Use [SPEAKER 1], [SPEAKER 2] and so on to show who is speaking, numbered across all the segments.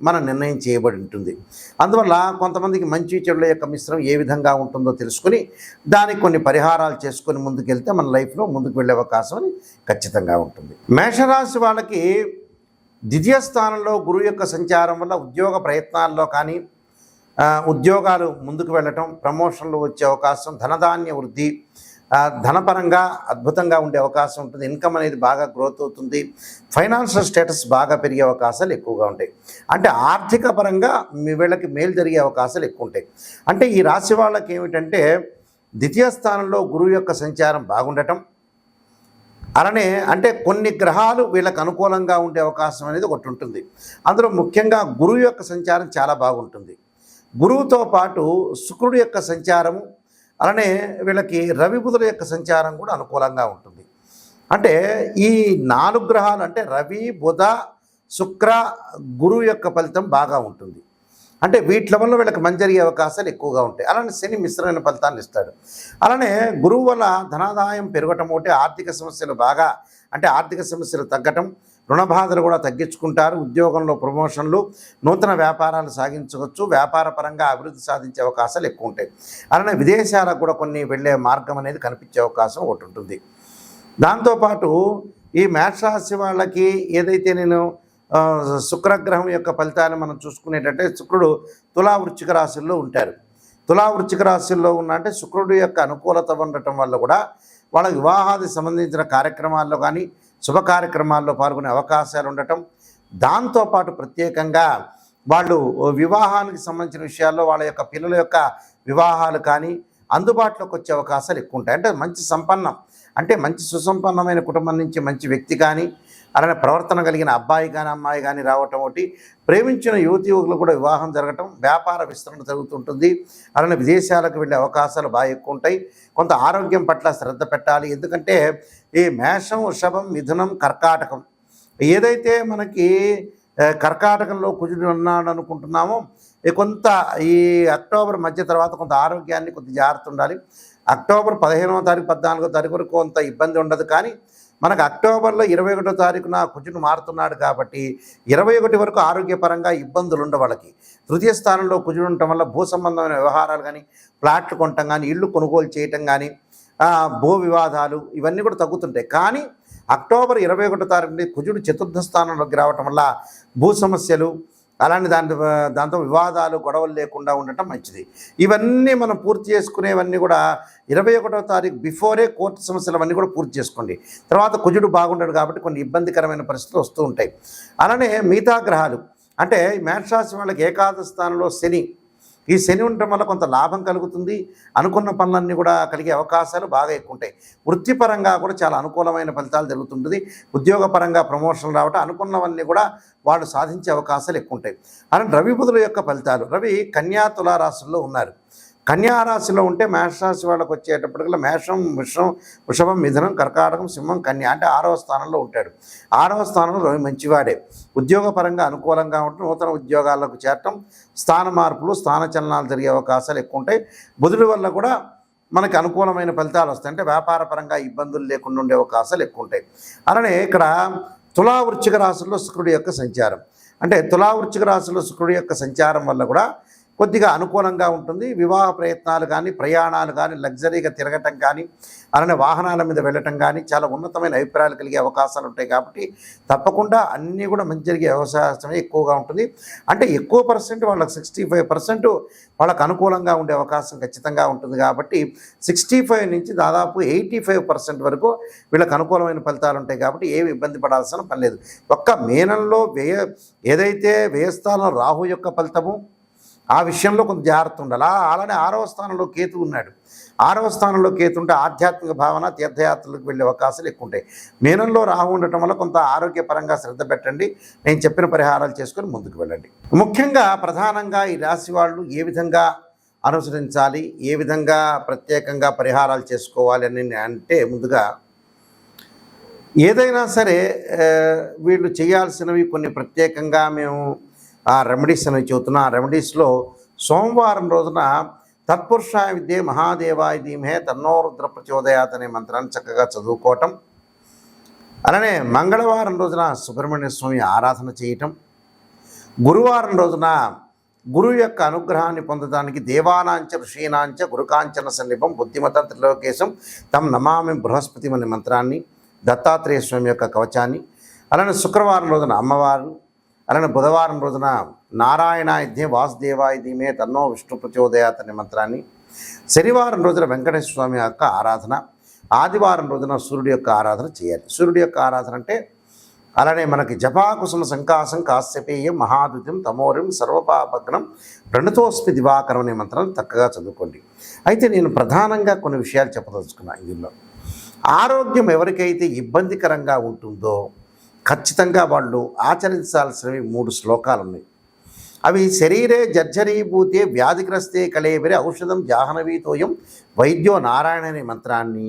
[SPEAKER 1] మన నిర్ణయం చేయబడి ఉంటుంది. అందువల్ల కొంతమందికి మంచి చెడుల యొక్క మిశ్రమం ఏ విధంగా ఉంటుందో తెలుసుకుని దానికి కొన్ని పరిహారాలు చేసుకొని ముందుకెళ్తే మన లైఫ్లో ముందుకు వెళ్ళే అవకాశం అని ఖచ్చితంగా ఉంటుంది. మేషరాశి వాళ్ళకి ద్వితీయ స్థానంలో గురువు యొక్క సంచారం వల్ల ఉద్యోగ ప్రయత్నాల్లో కానీ ఉద్యోగాలు ముందుకు వెళ్ళటం ప్రమోషన్లు వచ్చే అవకాశం ధనధాన్య వృద్ధి ధనపరంగా అద్భుతంగా ఉండే అవకాశం ఉంటుంది. ఇన్కమ్ అనేది బాగా గ్రోత్ అవుతుంది. ఫైనాన్షియల్ స్టేటస్ బాగా పెరిగే అవకాశాలు ఎక్కువగా ఉంటాయి. అంటే ఆర్థిక పరంగా మీ వీళ్ళకి మేలు జరిగే అవకాశాలు ఎక్కువ ఉంటాయి. అంటే ఈ రాశి వాళ్ళకి ఏమిటంటే ద్వితీయ స్థానంలో గురువు యొక్క సంచారం బాగుండటం. అలానే అంటే కొన్ని గ్రహాలు వీళ్ళకి అనుకూలంగా ఉండే అవకాశం అనేది ఒకటి ఉంటుంది. అందులో ముఖ్యంగా గురువు యొక్క సంచారం చాలా బాగుంటుంది. గురువుతో పాటు శుక్రుడు యొక్క సంచారము అలానే వీళ్ళకి రవి బుధుల యొక్క సంచారం కూడా అనుకూలంగా ఉంటుంది. అంటే ఈ నాలుగు గ్రహాలు అంటే రవి బుధ శుక్ర గురువు యొక్క ఫలితం బాగా ఉంటుంది. అంటే వీటి వల్ల వీళ్ళకి మంచి జరిగే అవకాశాలు ఎక్కువగా ఉంటాయి. అలానే శని మిశ్రమైన ఫలితాన్ని ఇస్తాడు. అలానే గురువు వల్ల ధనాదాయం పెరగటం ఒకటి ఆర్థిక సమస్యలు బాగా అంటే ఆర్థిక సమస్యలు తగ్గటం రుణ బాధలు కూడా తగ్గించుకుంటారు. ఉద్యోగంలో ప్రమోషన్లు నూతన వ్యాపారాలు సాగించవచ్చు. వ్యాపార పరంగా అభివృద్ధి సాధించే అవకాశాలు ఎక్కువ ఉంటాయి. అలానే విదేశాలకు కూడా కొన్ని వెళ్ళే మార్గం అనేది కనిపించే అవకాశం ఒకటి ఉంటుంది. దాంతోపాటు ఈ మేషరాశి వాళ్ళకి ఏదైతే నేను శుక్రగ్రహం యొక్క ఫలితాన్ని మనం చూసుకునేటంటే శుక్రుడు తులా వృచ్చిక రాశుల్లో ఉంటారు. తులా వృచ్చిక రాశుల్లో ఉన్న అంటే శుక్రుడు యొక్క అనుకూలత ఉండటం వల్ల కూడా వాళ్ళ వివాహాది సంబంధించిన కార్యక్రమాల్లో కానీ శుభ కార్యక్రమాల్లో పాల్గొనే అవకాశాలు ఉండటం దాంతోపాటు ప్రత్యేకంగా వాళ్ళు వివాహానికి సంబంధించిన విషయాల్లో వాళ్ళ యొక్క పిల్లల యొక్క వివాహాలు కానీ అందుబాటులోకి వచ్చే అవకాశాలు ఎక్కువ ఉంటాయి. అంటే మంచి సంపన్నం అంటే మంచి సుసంపన్నమైన కుటుంబం నుంచి మంచి వ్యక్తి కానీ అలానే ప్రవర్తన కలిగిన అబ్బాయి కానీ అమ్మాయి కానీ రావటం ఒకటి ప్రేమించిన యువతి యువకులు కూడా వివాహం జరగటం వ్యాపార విస్తరణ జరుగుతుంటుంది. అలానే విదేశాలకు వెళ్ళే అవకాశాలు బాగా ఎక్కువ ఉంటాయి. కొంత ఆరోగ్యం పట్ల శ్రద్ధ పెట్టాలి. ఎందుకంటే ఈ మేషం వృషభం మిథునం కర్కాటకం ఏదైతే మనకి కర్కాటకంలో కుజుడు ఉన్నాడు అనుకుంటున్నామో కొంత ఈ అక్టోబర్ మధ్య తర్వాత కొంత ఆరోగ్యాన్ని కొంత జాగ్రత్త ఉండాలి. అక్టోబర్ పదిహేనవ తారీఖు పద్నాలుగో తారీఖు వరకు కొంత ఇబ్బంది ఉండదు కానీ మనకు అక్టోబర్లో ఇరవై ఒకటో తారీఖున కుజుడు మారుతున్నాడు కాబట్టి ఇరవై ఒకటి వరకు ఆరోగ్యపరంగా ఇబ్బందులు ఉండ వాళ్ళకి. తృతీయ స్థానంలో కుజుడు ఉండటం వల్ల భూ సంబంధమైన వ్యవహారాలు కానీ ప్లాట్లు కొనటం కానీ ఇళ్ళు కొనుగోలు చేయటం కానీ భూ వివాదాలు ఇవన్నీ కూడా తగ్గుతుంటాయి. కానీ అక్టోబర్ ఇరవై ఒకటో తారీఖు కుజుడు చతుర్థ స్థానంలోకి రావటం వల్ల భూ సమస్యలు అలానే దాని దాంతో వివాదాలు గొడవలు లేకుండా ఉండటం మంచిది. ఇవన్నీ మనం పూర్తి చేసుకునేవన్నీ కూడా ఇరవై ఒకటో తారీఖు బిఫోరే కోర్టు సమస్యలు అవన్నీ కూడా పూర్తి చేసుకోండి. తర్వాత కుజుడు బాగుంటాడు కాబట్టి కొన్ని ఇబ్బందికరమైన పరిస్థితులు వస్తూ ఉంటాయి. అలానే మిగతా గ్రహాలు అంటే మేషరాశి వాళ్ళకి ఏకాదశ స్థానంలో శని ఈ శని ఉండటం వల్ల కొంత లాభం కలుగుతుంది. అనుకున్న పనులన్నీ కూడా కలిగే అవకాశాలు బాగా ఎక్కువ ఉంటాయి వృత్తిపరంగా కూడా చాలా అనుకూలమైన ఫలితాలు జరుగుతుంటుంది. ఉద్యోగపరంగా ప్రమోషన్ రావటం అనుకున్నవన్నీ కూడా వాళ్ళు సాధించే అవకాశాలు ఎక్కువ ఉంటాయి అని రవి బుధుల యొక్క ఫలితాలు. రవి కన్యా తులా ఉన్నారు. కన్యారాశిలో ఉంటే మేషరాశి వాళ్ళకి వచ్చేటప్పటికల్లా మేషం వృషం వృషభం మిథునం కర్కాటకం సింహం కన్య అంటే ఆరవ స్థానంలో ఉంటాడు. ఆరవ స్థానంలో రవి మంచివాడే. ఉద్యోగపరంగా అనుకూలంగా ఉంటుంది నూతన ఉద్యోగాలకు చేరటం స్థాన మార్పులు స్థాన చలనాలు జరిగే అవకాశాలు ఎక్కువ ఉంటాయి. బుధుడి వల్ల కూడా మనకి అనుకూలమైన ఫలితాలు వస్తాయి. అంటే వ్యాపారపరంగా ఇబ్బందులు లేకుండా ఉండే అవకాశాలు ఎక్కువ ఉంటాయి. అలానే ఇక్కడ తులా వృశ్చిక రాశుల్లో శుక్రుడి యొక్క సంచారం. అంటే తులా వృశ్చిక రాశిలో శుక్రుడి యొక్క సంచారం వల్ల కూడా కొద్దిగా అనుకూలంగా ఉంటుంది. వివాహ ప్రయత్నాలు కానీ ప్రయాణాలు కానీ లగ్జరీగా తిరగటం కానీ అలానే వాహనాల మీద వెళ్ళటం కానీ చాలా ఉన్నతమైన అభిప్రాయాలు కలిగే అవకాశాలు ఉంటాయి కాబట్టి తప్పకుండా అన్నీ కూడా మంచి జరిగే అవకాశమే ఎక్కువగా ఉంటుంది. అంటే ఎక్కువ పర్సెంట్ వాళ్ళకి సిక్స్టీ ఫైవ్ పర్సెంట్ వాళ్ళకు అనుకూలంగా ఉండే అవకాశం ఖచ్చితంగా ఉంటుంది కాబట్టి సిక్స్టీ ఫైవ్ నుంచి దాదాపు ఎయిటీ ఫైవ్ పర్సెంట్ వరకు వీళ్ళకి అనుకూలమైన ఫలితాలు ఉంటాయి కాబట్టి ఏమి ఇబ్బంది పడాల్సిన పని లేదు. ఒక్క మేనంలో వ్యయ ఏదైతే వ్యయస్థానం రాహు యొక్క ఫలితము ఆ విషయంలో కొంత జాగ్రత్త ఉండాలి. అలానే ఆరవ స్థానంలో కేతు ఉన్నాడు. ఆరవ స్థానంలో కేతు ఉంటే ఆధ్యాత్మిక భావన తీర్థయాత్రలకు వెళ్ళే అవకాశాలు ఎక్కువ ఉంటాయి. మీనంలో రాహు ఉండటం వల్ల కొంత ఆరోగ్యపరంగా శ్రద్ధ పెట్టండి. నేను చెప్పిన పరిహారాలు చేసుకొని ముందుకు వెళ్ళండి. ముఖ్యంగా ప్రధానంగా ఈ రాశి వాళ్ళు ఏ విధంగా అనుసరించాలి ఏ విధంగా ప్రత్యేకంగా పరిహారాలు చేసుకోవాలి అని అంటే ముందుగా ఏదైనా సరే వీళ్ళు చేయాల్సినవి కొన్ని ప్రత్యేకంగా మేము ఆ రెమెడీస్ అనేవి చెబుతున్నా. ఆ రెమెడీస్లో సోమవారం రోజున తత్పురుషాయ విద్యే మహాదేవాయ ధీమహే తన్నోరుద్ర ప్రచోదయాత్ అనే మంత్రాన్ని చక్కగా చదువుకోవటం. అలానే మంగళవారం రోజున సుబ్రహ్మణ్య స్వామి ఆరాధన చేయటం. గురువారం రోజున గురువు యొక్క అనుగ్రహాన్ని పొందడానికి దేవానాంచ ఋషీనాంచ గురుకాంచన సన్నిపం బుద్ధిమత త్రిలోకేశం తమ్ నమామి బృహస్పతి అనే మంత్రాన్ని దత్తాత్రేయ స్వామి యొక్క కవచాన్ని. అలానే శుక్రవారం రోజున అమ్మవారు అలానే బుధవారం రోజున నారాయణాయుధ్యే వాసుదేవాయుధ్యమే తన్నో విష్ణు ప్రచోదయాత్ అనే మంత్రాన్ని. శనివారం రోజున వెంకటేశ్వర స్వామి యొక్క ఆరాధన. ఆదివారం రోజున సూర్యుడి యొక్క ఆరాధన చేయాలి. సూర్యుడి యొక్క ఆరాధన అంటే అలానే మనకి జపాకుసుమ సంకాసం కాశ్యపేయం మహాదుత్యం తమోరం సర్వపాపగ్నం ప్రణతోస్మి దివాకరం అనే మంత్రాన్ని చక్కగా చదువుకోండి. అయితే నేను ప్రధానంగా కొన్ని విషయాలు చెప్పదలుచుకున్నాను ఇందులో. ఆరోగ్యం ఎవరికైతే ఇబ్బందికరంగా ఉంటుందో ఖచ్చితంగా వాళ్ళు ఆచరించాల్సినవి మూడు శ్లోకాలు ఉన్నాయి అవి శరీరే జర్జరీభూతే వ్యాధిగ్రస్తే కలేబరి ఔషధం జాహ్నవీతోయం వైద్యో నారాయణ అనే మంత్రాన్ని.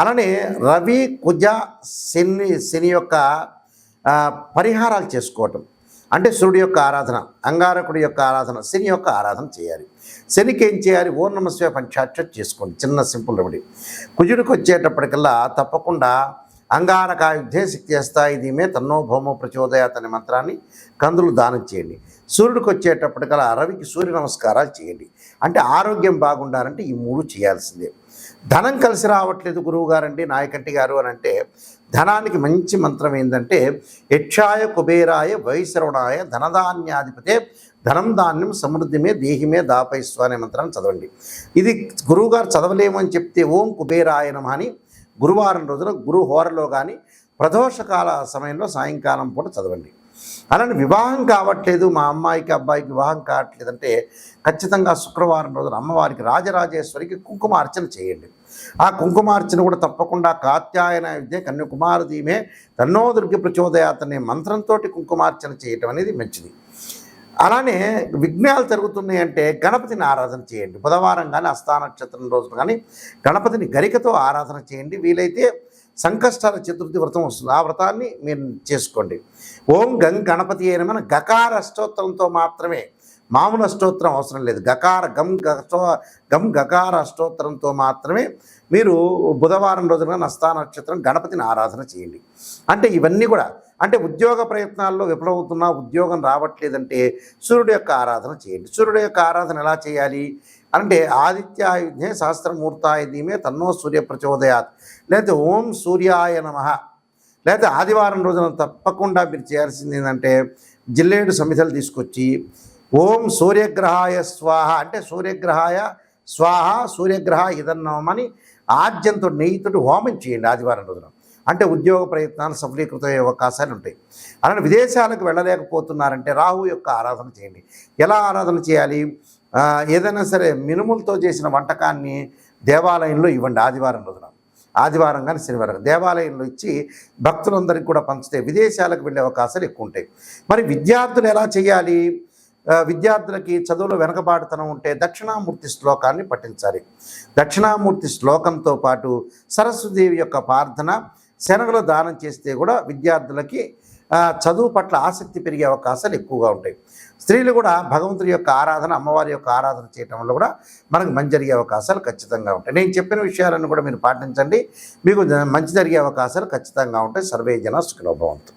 [SPEAKER 1] అలానే రవి కుజ శని శని యొక్క పరిహారాలు చేసుకోవటం. అంటే సూర్యుడి యొక్క ఆరాధన అంగారకుడి యొక్క ఆరాధన శని యొక్క ఆరాధన చేయాలి. శనికి ఏం చేయాలి? ఓ నమస్వే పంచాక్ష చేసుకోండి. చిన్న సింపుల్ రెమెడీ. కుజుడికి వచ్చేటప్పటికల్లా తప్పకుండా అంగారకాయుద్ధే శక్తి చేస్తాయి. దీమే తన్నో భౌమ ప్రచోదయాత్ అనే మంత్రాన్ని కందులు దానం చేయండి. సూర్యుడికి వచ్చేటప్పటికల్లా రవికి సూర్య నమస్కారాలు చేయండి. అంటే ఆరోగ్యం బాగుండాలంటే ఈ మూడు చేయాల్సిందే. ధనం కలిసి రావట్లేదు గురువు గారండి నాయకంటి గారు అని అంటే ధనానికి మంచి మంత్రం ఏంటంటే యక్షాయ కుబేరాయ వైశ్రవణాయ ధనధాన్యాధిపతే ధనం ధాన్యం సమృద్ధిమే దేహిమే దాపైస్వ అనే మంత్రాన్ని చదవండి. ఇది గురువుగారు చదవలేము అని చెప్తే ఓం కుబేరాయ నమ అని గురువారం రోజున గురు హోరలో కానీ ప్రదోషకాల సమయంలో సాయంకాలం పూట చదవండి. అలానే వివాహం కావట్లేదు మా అమ్మాయికి అబ్బాయికి వివాహం కావట్లేదంటే ఖచ్చితంగా శుక్రవారం రోజున అమ్మవారికి రాజరాజేశ్వరికి కుంకుమార్చన చేయండి. ఆ కుంకుమార్చన కూడా తప్పకుండా కాత్యాయన విద్య కన్యాకుమార తన్నోదుర్గి తన్నో ప్రచోదయాత్ అనే మంత్రంతో కుంకుమార్చన చేయటం అనేది మంచిది. అలానే విఘ్నాలు జరుగుతున్నాయి అంటే గణపతిని ఆరాధన చేయండి. బుధవారం కానీ అస్థా నక్షత్రం రోజున కానీ గణపతిని గరికతో ఆరాధన చేయండి. వీలైతే సంకష్టాల చతుర్థి వ్రతం వస్తుంది. ఆ వ్రతాన్ని మీరు చేసుకోండి. ఓం గం గణపతి అయిన మన గకార అష్టోత్తరంతో మాత్రమే మామూలు అష్టోత్తరం అవసరం లేదు. గకార గం గో గం గకార అష్టోత్తరంతో మాత్రమే మీరు బుధవారం రోజున నస్తా నక్షత్రం గణపతిని ఆరాధన చేయండి. అంటే ఇవన్నీ కూడా అంటే ఉద్యోగ ప్రయత్నాల్లో విఫలమవుతున్నా ఉద్యోగం రావట్లేదంటే సూర్యుడు యొక్క ఆరాధన చేయండి. సూర్యుడు యొక్క ఆరాధన ఎలా చేయాలి? అంటే ఆదిత్యాయుధ్యే సహస్రమూర్తాయ దీమే తన్నో సూర్య ప్రచోదయాత్. లేకపోతే ఓం సూర్యాయ నమ. లేకపోతే ఆదివారం రోజున తప్పకుండా మీరు చేయాల్సింది ఏంటంటే జిల్లేడు సమితలు తీసుకొచ్చి ఓం సూర్యగ్రహాయ స్వాహ. అంటే సూర్యగ్రహాయ స్వాహ సూర్యగ్రహ ఇదన్నమని ఆద్యంతో నెయ్యితో హోమం చేయండి ఆదివారం రోజున. అంటే ఉద్యోగ ప్రయత్నాలు సఫలీకృతమయ్యే అవకాశాలు ఉంటాయి. అలానే విదేశాలకు వెళ్ళలేకపోతున్నారంటే రాహు యొక్క ఆరాధన చేయండి. ఎలా ఆరాధన చేయాలి? ఏదైనా సరే మినుములతో చేసిన వంటకాన్ని దేవాలయంలో ఇవ్వండి ఆదివారం రోజున. ఆదివారం కానీ శనివారం దేవాలయంలో ఇచ్చి భక్తులందరికీ కూడా పంచితే విదేశాలకు వెళ్ళే అవకాశాలు ఎక్కువ ఉంటాయి. మరి విద్యార్థులు ఎలా చేయాలి? విద్యార్థులకి చదువులో వెనకబాటుతనం ఉంటే దక్షిణామూర్తి శ్లోకాన్ని పఠించాలి. దక్షిణామూర్తి శ్లోకంతో పాటు సరస్వదేవి యొక్క ప్రార్థన శనగలు దానం చేస్తే కూడా విద్యార్థులకి చదువు పట్ల ఆసక్తి పెరిగే అవకాశాలు ఎక్కువగా ఉంటాయి. స్త్రీలు కూడా భగవంతుడి యొక్క ఆరాధన అమ్మవారి యొక్క ఆరాధన చేయటం వల్ల కూడా మనకు మంచి జరిగే అవకాశాలు ఖచ్చితంగా ఉంటాయి. నేను చెప్పిన విషయాలను కూడా మీరు పాటించండి. మీకు మంచి జరిగే అవకాశాలు ఖచ్చితంగా ఉంటాయి. సర్వే జన సుఖినోభవంతు